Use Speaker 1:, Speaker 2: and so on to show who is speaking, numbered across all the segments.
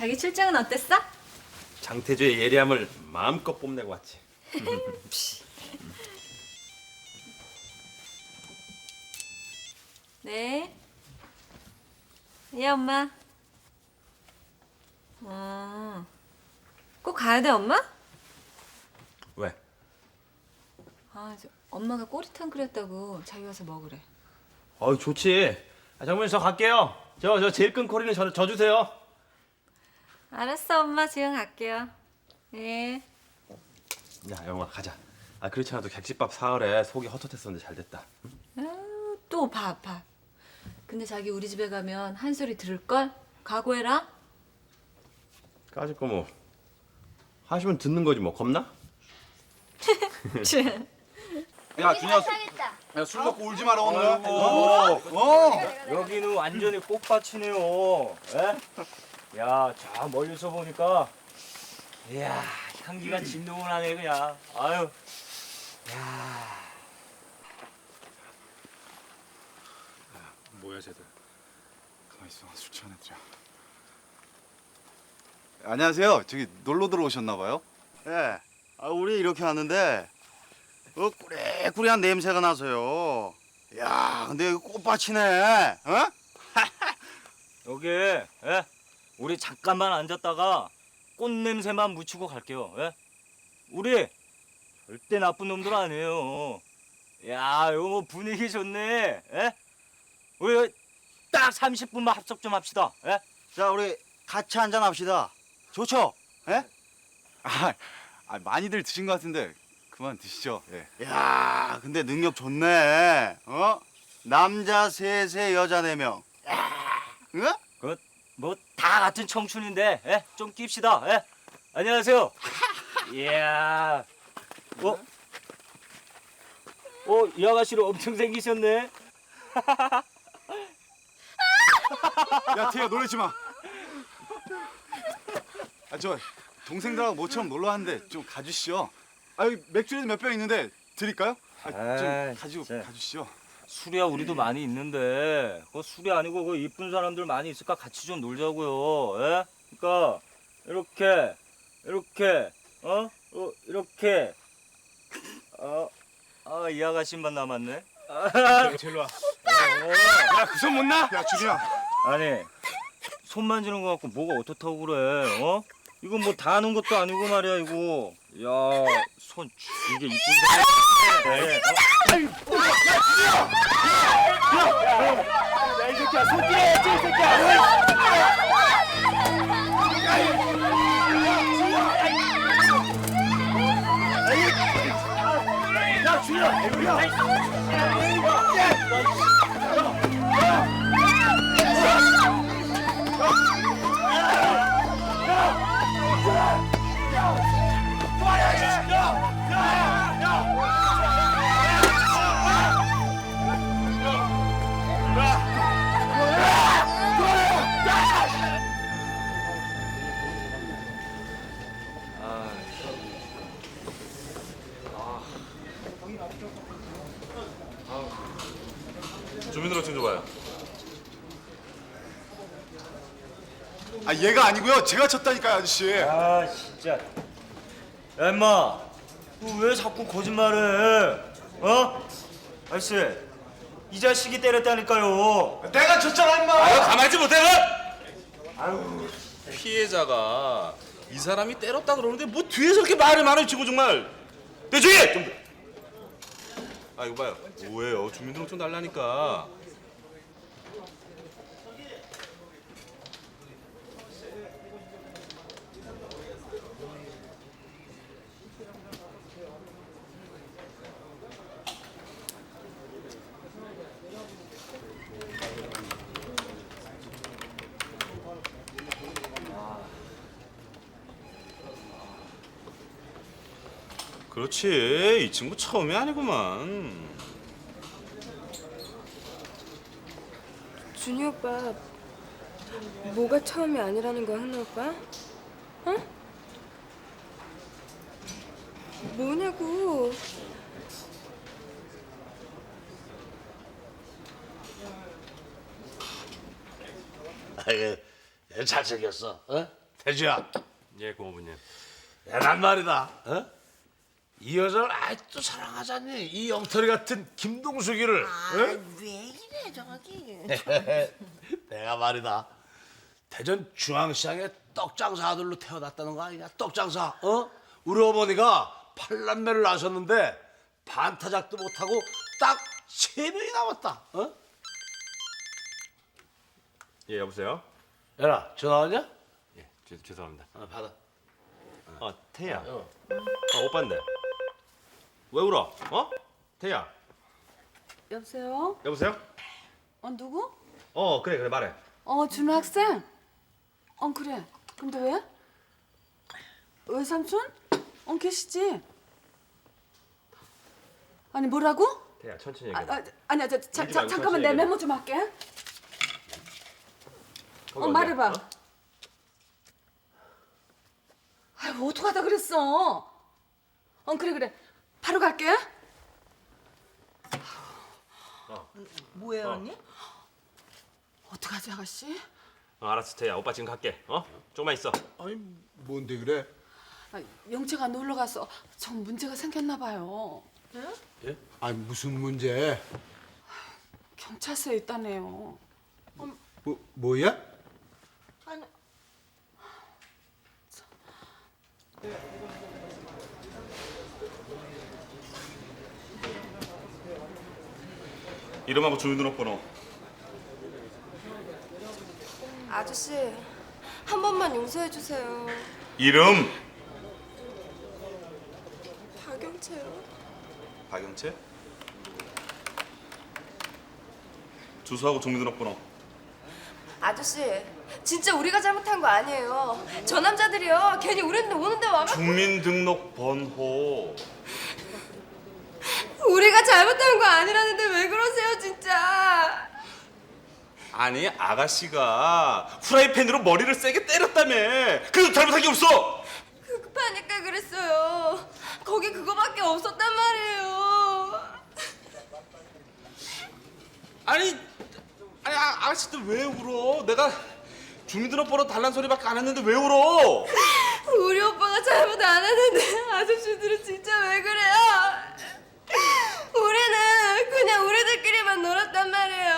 Speaker 1: 자기 출장은 어땠어?
Speaker 2: 장태주의 예리함을 마음껏 뽐내고 왔지.
Speaker 1: 네. 예, 엄마. 어. 꼭 가야 돼, 엄마?
Speaker 2: 왜?
Speaker 1: 아, 저, 엄마가 꼬리탕 끓였다고 자기 와서 먹으래.
Speaker 2: 어이 좋지. 아, 정민 저 갈게요. 저 저 제일 큰 코리는 저, 저 주세요.
Speaker 1: 알았어, 엄마. 지금 갈게요. 예.
Speaker 2: 야 영아 가자. 아 그렇지 않아도 객집밥 사흘에 속이 헛헛했었는데 잘 됐다.
Speaker 1: 아유, 또 밥, 밥. 근데 자기 우리 집에 가면 한 소리 들을 걸? 각오해라.
Speaker 2: 까짓 거뭐 하시면 듣는 거지 뭐 겁나?
Speaker 3: 야 준혁 야, 술 먹고 울지 마라 오늘 어, 어.
Speaker 4: 여기는 완전히 꽃밭이네요. 예? 야, 저 멀리서 보니까, 이야, 향기가 진동을 하네 그냥. 아유,
Speaker 3: 뭐야 쟤들. 가만 있어. 술 취한 애들이야. 안녕하세요. 저기 놀러 들어오셨나 봐요? 예. 아, 우리 이렇게 왔는데 어, 꾸리꾸리한 냄새가 나서요. 야 근데 여기 꽃밭이네. 어?
Speaker 4: 여기, 예? 우리 잠깐만 앉았다가 꽃 냄새만 묻히고 갈게요. 예? 우리 절대 나쁜 놈들 아니에요. 야, 이거 뭐 분위기 좋네. 예? 우리 딱 30분만 합석 좀 합시다. 예?
Speaker 3: 자 우리 같이 한잔 합시다 좋죠? 예? 아, 아 많이들 드신 것 같은데 그만 드시죠 예. 야 근데 능력 좋네 어? 남자 셋에 여자 네명 응?
Speaker 4: 뭐 다 같은 청춘인데 예? 좀 낍시다. 예? 안녕하세요. 이야. 어? 어, 이 아가씨로 엄청 생기셨네.
Speaker 3: 야, 태야 놀라지 마. 아, 저 동생들하고 모처럼 놀러 왔는데 좀 가주시죠. 아, 여기 맥주라도 몇 병 있는데 드릴까요? 아, 좀
Speaker 4: 에이,
Speaker 3: 가지고
Speaker 4: 진짜.
Speaker 3: 가주시죠.
Speaker 4: 술이야 우리도 많이 있는데 그 술이 아니고 그 이쁜 사람들 많이 있을까 같이 좀 놀자고요. 예? 그러니까 이렇게 이렇게 어? 어 이렇게 어? 아, 이 아가씨만 남았네.
Speaker 2: 제일 와.
Speaker 4: 어.
Speaker 2: 야그 손 못 나?
Speaker 3: 야, 준이야.
Speaker 4: 아니 손 만지는 거 갖고 뭐가 어떻다고 그래 어? 이거 뭐 다 하는 것도 아니고 말이야 이거 야손 이게 이쁜 사람 네. 야이 새끼야 손 떼야지 이 새끼야 야 주야 야
Speaker 2: 주 민등록증 줘봐요.
Speaker 3: 아, 얘가 아니고요. 제가 쳤다니까요, 아저씨.
Speaker 4: 아 진짜 야 임마 너왜 자꾸 거짓말해 어? 아저씨 이 자식이 때렸다니까요
Speaker 3: 내가 쳤잖아, 임마.
Speaker 2: 가만히 못해. 피해자가 이 사람이 때렸다 그러는데 뭐 뒤에서 이렇게 말을 많이 치고 정말. 내 주의 좀. 아 이거 봐요. 뭐예요? 주민등록증 달라니까. 그렇지. 이 친구 처음이 아니구만.
Speaker 5: 준이 오빠 뭐가 처음이 아니라는 거야 현우 오빠? 어? 뭐냐고
Speaker 6: 아이, 잘 생겼어. 어? 태주야,
Speaker 7: 예, 고모부님.
Speaker 6: 야, 난 말이다. 어? 이 여자를 아직도 사랑하잖니. 이 영털이 같은 김동숙이를. 응?
Speaker 8: 왜 이래 저기
Speaker 6: 내가 말이다. 대전 중앙시장에 떡장사 아들로 태어났다는 거 아니냐? 떡장사. 어? 우리 어머니가 팔남매를 낳으셨는데 반타작도 못하고 딱 세 명이 남았다. 어?
Speaker 7: 예, 여보세요?
Speaker 6: 야라, 전화 왔냐?
Speaker 7: 예, 죄, 죄송합니다.
Speaker 6: 어, 받아.
Speaker 7: 어, 태야. 어, 오빠인데. 왜 울어? 어? 태야.
Speaker 9: 여보세요?
Speaker 7: 여보세요?
Speaker 9: 어 누구?
Speaker 7: 어, 그래, 그래, 말해.
Speaker 9: 어 준호 학생? 어 그래. 근데 왜? 외삼촌? 어 계시지? 아니 뭐라고?
Speaker 7: 태야, 천천히
Speaker 9: 아,
Speaker 7: 얘기해.
Speaker 9: 아 아니야 저, 자, 자,
Speaker 7: 말고
Speaker 9: 잠깐만 내 메모 좀 할게. 어? 말해봐.
Speaker 7: 어?
Speaker 9: 아유 어떡하다 그랬어? 어 그래 그래. 바로 갈게.
Speaker 8: 뭐예요 언니?
Speaker 9: 어떡하지 아가씨?
Speaker 7: 어, 알았어, 태야. 오빠 지금 갈게. 어? 조금만 있어.
Speaker 6: 아니, 뭔데 그래?
Speaker 9: 아, 영채가 놀러 가서 정 문제가 생겼나 봐요.
Speaker 6: 예? 아니, 무슨 문제?
Speaker 9: 경찰서에 있다네요.
Speaker 6: 뭐, 뭐야?
Speaker 8: 아니
Speaker 2: 이름하고 주민등록번호.
Speaker 5: 아저씨 한 번만 용서해 주세요.
Speaker 2: 이름
Speaker 5: 박영채요.
Speaker 2: 박영채. 주소하고 주민등록번호.
Speaker 5: 아저씨 진짜 우리가 잘못한 거 아니에요. 저 남자들이요 괜히 우리한테 오는데 와면
Speaker 2: 주민등록번호.
Speaker 5: 우리가 잘못한 거 아니라는데 왜 그러세요 진짜?
Speaker 2: 아니 아가씨가 후라이팬으로 머리를 세게 때렸다며. 그래도 잘못한 게 없어.
Speaker 5: 급하니까 그랬어요. 거기 그거밖에 없었단 말이에요.
Speaker 2: 아니 아니 아, 아가씨들 왜 울어? 내가 주민등록번호 달란 소리밖에 안 했는데 왜 울어?
Speaker 5: 우리 오빠가 잘못 안 했는데 아저씨들은 진짜 왜 그래요? 우리는 그냥 우리들끼리만 놀았단 말이에요.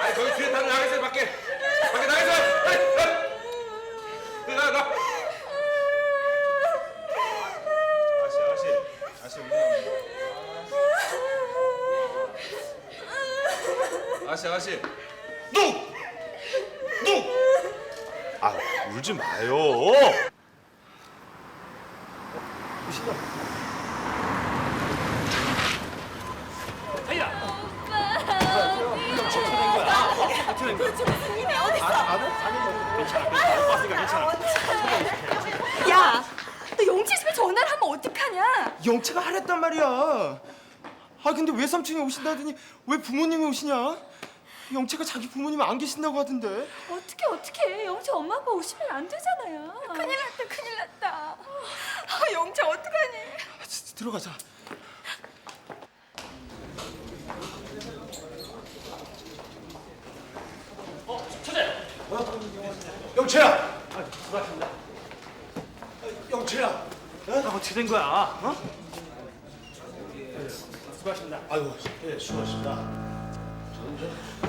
Speaker 2: 아니 거기 뒤에 타는 아가씨 밖에 밖에 빨리 가. 나 나. 아가씨 아가씨 울지 마. 아가씨 아가씨 뚝! 뚝! 아 울지 마요.
Speaker 5: 야, 너 용치 집에 전화를 하면 어떡하냐?
Speaker 10: 영채가 하랬단 말이야. 아 근데 외삼촌이 오신다더니 왜 부모님이 오시냐? 영채가 자기 부모님이 안 계신다고 하던데.
Speaker 1: 어떻게 어떻게 영채 엄마 아빠 오시면 안 되잖아요.
Speaker 5: 큰일 났다, 큰일 났다. 아, 영채 어떡하니?
Speaker 10: 아, 지- 들어가자.
Speaker 6: 영채야! 아, 수고하십니다. 영채야! 어?
Speaker 4: 어떻게 된 거야? 어?
Speaker 6: 수고하십니다. 아이고, 예, 수고하십니다. 저는 저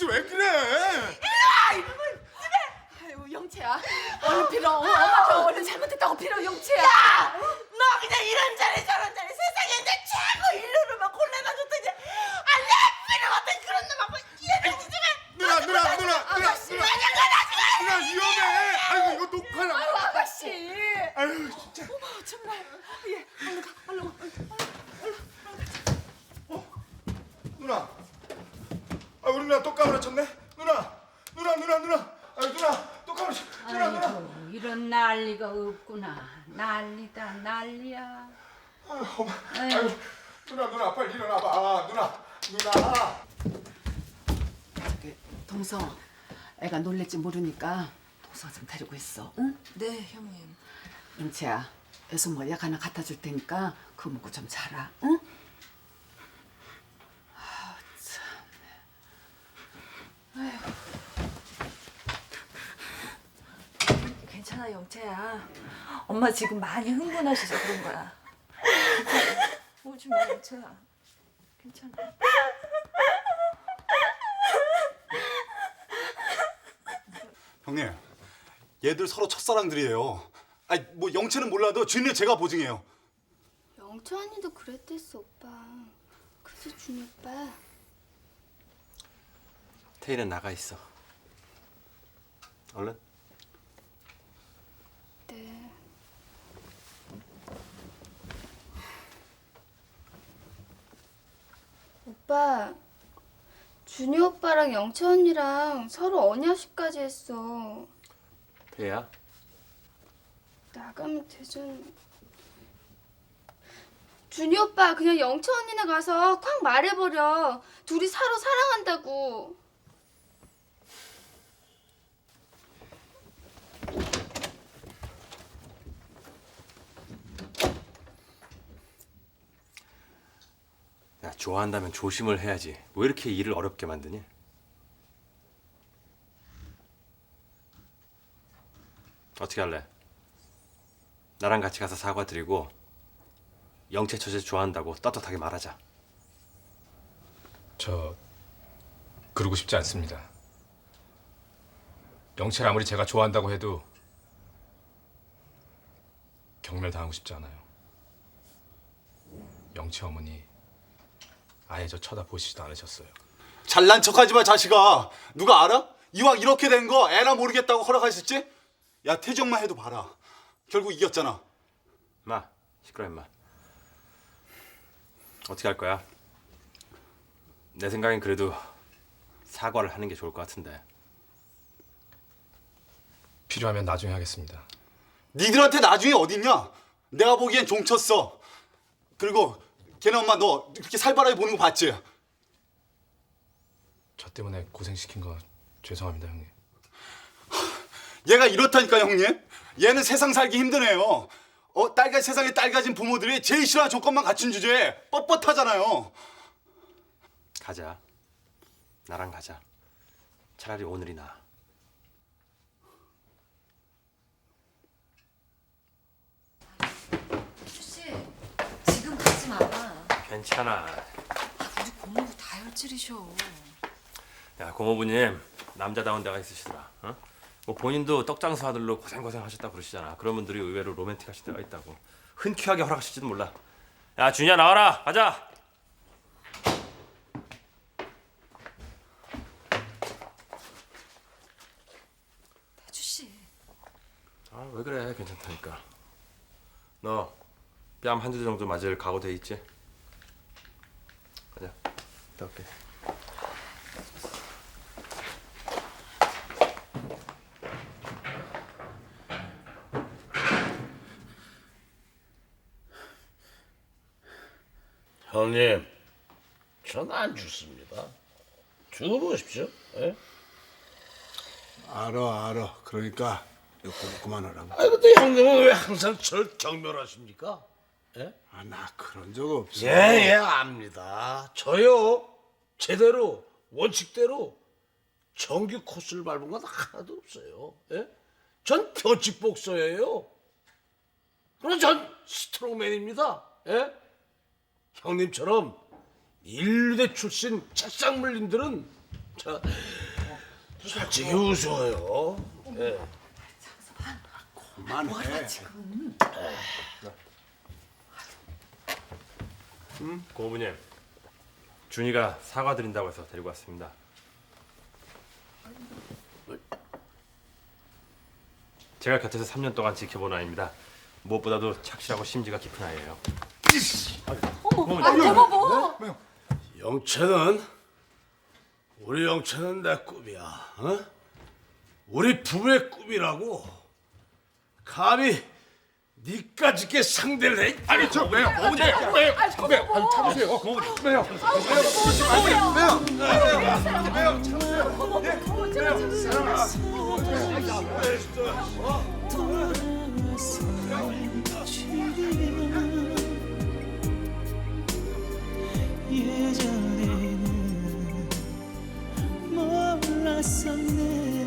Speaker 8: 아저씨 왜 그래? 일로 와!
Speaker 10: 이놈을
Speaker 9: 아유
Speaker 10: 영채야. 얼른
Speaker 9: 빌어. 엄마가 얼른
Speaker 10: 잘못했다고 빌어 영채야! 누나 또 까무러쳤네 누나 누나 누나 누나 아유 누나 또 까무러쳤 누나 누나
Speaker 11: 아이고 이런 난리가 없구나 난리다 난리야
Speaker 10: 아유 어머 아유 누나 누나 빨리 일어나봐 누나 누나
Speaker 9: 저기 동서 애가 놀랄지 모르니까 동서 좀 데리고 있어. 응?
Speaker 1: 네 형님.
Speaker 9: 영채야. 애서 뭐약 하나 갖다 줄 테니까 그거 먹고 좀 자라. 응? 아, 참.
Speaker 1: 괜찮아 영채야. 엄마 지금 많이 흥분하셔서 그런 거야. 괜찮아. 울지 마 영채야. 괜찮아.
Speaker 3: 형님, 얘들 서로 첫사랑들이에요. 아니 뭐 영채는 몰라도 준이 제가 보증해요.
Speaker 12: 영채 언니도 그랬댔어 오빠 그치 준이 오빠
Speaker 7: 태희는 나가 있어. 얼른.
Speaker 12: 네. 오빠 준이 오빠랑 영채 언니랑 서로 언야식까지 했어.
Speaker 7: 태희야.
Speaker 12: 나가면 되잖아 준이 오빠 그냥 영채 언니네 가서 콱 말해버려. 둘이 서로 사랑한다고
Speaker 7: 좋아한다면 조심을 해야지. 왜 이렇게 일을 어렵게 만드니? 어떻게 할래? 나랑 같이 가서 사과드리고 영채 처제 좋아한다고 떳떳하게 말하자.
Speaker 13: 저 그러고 싶지 않습니다. 영채를 아무리 제가 좋아한다고 해도 경멸 당하고 싶지 않아요. 영채 어머니 아예 저 쳐다보시지도 않으셨어요.
Speaker 3: 잘난 척하지 마 자식아. 누가 알아? 이왕 이렇게 된 거 애나 모르겠다고 허락하셨지? 야 태정만 해도 봐라. 결국 이겼잖아.
Speaker 7: 마 시끄러 임마. 어떻게 할 거야? 내 생각엔 그래도 사과를 하는 게 좋을 것 같은데.
Speaker 13: 필요하면 나중에 하겠습니다.
Speaker 3: 니들한테 나중에 어딨냐? 내가 보기엔 종쳤어. 그리고 걔네 엄마 너 그렇게 살벌하게 보는 거 봤지?
Speaker 13: 저 때문에 고생시킨 거 죄송합니다 형님.
Speaker 3: 얘가 이렇다니까 형님. 얘는 세상 살기 힘드네요. 어 딸가 세상에 딸 가진 부모들이 제일 싫어하는 조건만 갖춘 주제에 뻣뻣하잖아요.
Speaker 7: 가자. 나랑 가자. 차라리 오늘이 나.
Speaker 1: 씨 지금 가지 마.
Speaker 7: 괜찮아.
Speaker 1: 우리 고모부 다 열질이셔.
Speaker 7: 야 고모부님 남자다운 데가 있으시더라. 어? 뭐 본인도 떡장수 아들로 고생 고생 하셨다 그러시잖아. 그런 분들이 의외로 로맨틱하실 때가 있다고. 흔쾌하게 허락하실지도 몰라. 야 준이야 나와라. 가자.
Speaker 1: 태주 씨.
Speaker 7: 아 왜 그래 괜찮다니까. 너 뺨한두대 정도 맞을 각오 돼 있지? 이따 올게.
Speaker 6: 형님, 전 안 죽습니다. 죽어보십시오. 예?
Speaker 14: 알아 알아 그러니까 이거 그만하라고
Speaker 6: 아 근데 형님은 왜 항상 절 경멸하십니까? 예?
Speaker 14: 아 나 그런 적 없어
Speaker 6: 예, 예, 압니다. 저요, 제대로 원칙대로 정규 코스를 밟은 건 하나도 없어요. 예? 전 변칙 복서예요. 그럼 전 스트로맨입니다. 예? 형님처럼 인류대 출신 책상 물린들은 자 솔직히 우스워요. 예.
Speaker 14: 그만해.
Speaker 9: 뭐야 지금?
Speaker 7: 응? 고부님. 준이가 사과드린다고 해서 데리고 왔습니다. 제가 곁에서 3년 동안 지켜본 아이입니다. 무엇보다도 착실하고 심지가 깊은 아이예요.
Speaker 9: 아, 여보.
Speaker 6: 영채는 우리 영채는 내 꿈이야. 어? 우리 부부의 꿈이라고. 감히 니까지 게 상대를 해? 아니 저 왜요? 어머니 왜요? 왜요? 왜요? 아니 참으세요. 어머니 왜요?
Speaker 9: 어, 네, 왜요? 왜요? 네, 왜요? 참으세요. 예? 왜요? 사랑아. 예전에는 뭐 몰랐었네